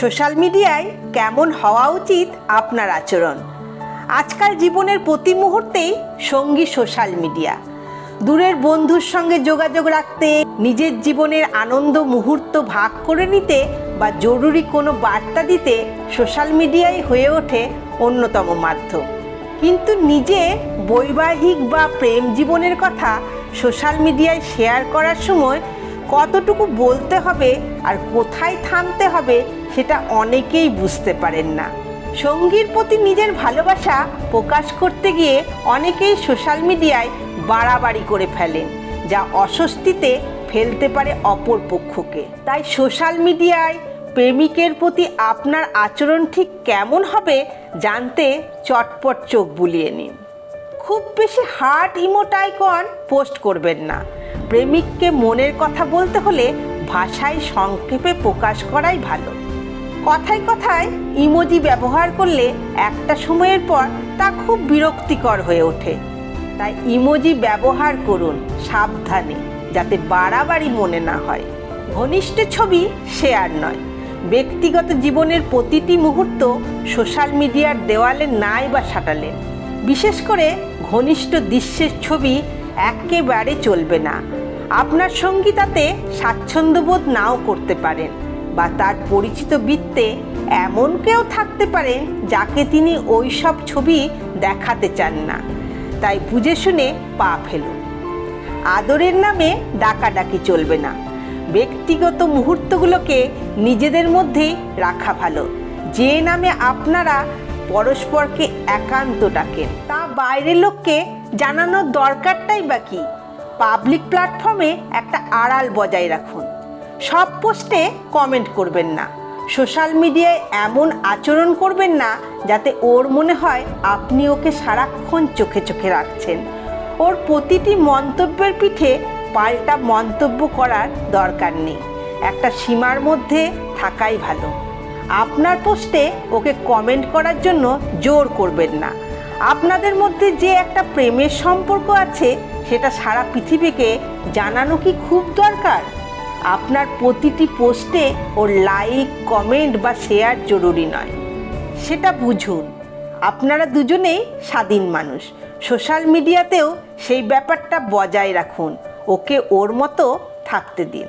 Social মিডিয়ায় কেমন হওয়া উচিত আপনার আচরণ? আজকাল জীবনের প্রতি মুহূর্তেই সঙ্গী সোশ্যাল মিডিয়া। দূরের বন্ধুর সঙ্গে যোগাযোগ রাখতে, নিজের জীবনের আনন্দ মুহূর্ত ভাগ করে নিতে বা জরুরি কোনো বার্তা দিতে সোশ্যাল মিডিয়াই হয়ে ওঠে অন্যতম মাধ্যম। কিন্তু নিজে বৈবাহিক বা প্রেম জীবনের কথা সোশ্যাল মিডিয়ায় শেয়ার করার সময় কতটুকু বলতে হবে আর কোথায় থামতে হবে সেটা অনেকেই বুঝতে পারেন না। সঙ্গীর প্রতি নিজের ভালোবাসা প্রকাশ করতে গিয়ে অনেকেই সোশ্যাল মিডিয়ায় বাড়াবাড়ি করে ফেলেন, যা অস্বস্তিতে ফেলতে পারে অপর পক্ষকে। তাই সোশ্যাল মিডিয়ায় প্রেমিকের প্রতি আপনার আচরণ ঠিক কেমন হবে জানতে চটপট চোখ বুলিয়ে নিন। খুব বেশি হার্ট ইমোটাইকন পোস্ট করবেন না। প্রেমিককে মনের কথা বলতে হলে ভাষায় সংক্ষেপে প্রকাশ করাই ভালো। কথায় কথায় ইমোজি ব্যবহার করলে একটা সময়ের পর তা খুব বিরক্তিকর হয়ে ওঠে। তাই ইমোজি ব্যবহার করুন সাবধানে, যাতে বাড়াবাড়ি মনে না হয়। ঘনিষ্ঠ ছবি শেয়ার নয়। ব্যক্তিগত জীবনের প্রতিটি মুহূর্ত সোশ্যাল মিডিয়ার দেওয়ালে নাই বা সাটালেন বিশেষ করে ঘনিষ্ঠ দৃশ্যের ছবি একেবারে চলবে না। আপনার সঙ্গী তাতে স্বাচ্ছন্দ্যবোধ নাও করতে পারেন। বা তার পরিচিত বৃত্তে এমন কেউ থাকতে পারেন যাকে তিনি ওই সব ছবি দেখাতে চান না। তাই বুঝে শুনে পা ফেলুন। আদরের নামে ডাকাডাকি চলবে না। ব্যক্তিগত মুহূর্তগুলোকে নিজেদের মধ্যেই রাখা ভালো। যে নামে আপনারা পরস্পরকে একান্ত ডাকেন, তা বাইরের লোককে জানানোর দরকারটাই বা কি? পাবলিক প্ল্যাটফর্মে একটা আড়াল বজায় রাখুন। সব পোস্টে কমেন্ট করবেন না। সোশ্যাল মিডিয়ায় এমন আচরণ করবেন না যাতে ওর মনে হয় আপনি ওকে সারাক্ষণ চোখে চোখে রাখছেন। ওর প্রতিটি মন্তব্যের পিঠে পাল্টা মন্তব্য করার দরকার নেই। একটা সীমার মধ্যে থাকাই ভালো। আপনার পোস্টে ওকে কমেন্ট করার জন্য জোর করবেন না। আপনাদের মধ্যে যে একটা প্রেমের সম্পর্ক আছে, সেটা সারা পৃথিবীকে জানানো কি খুব দরকার? আপনার প্রতিটি পোস্টে ওর লাইক, কমেন্ট বা শেয়ার জরুরি নয়। সেটা বুঝুন। আপনারা দুজনেই স্বাধীন মানুষ। সোশ্যাল মিডিয়াতেও সেই ব্যাপারটা বজায় রাখুন। ওকে ওর মতো থাকতে দিন।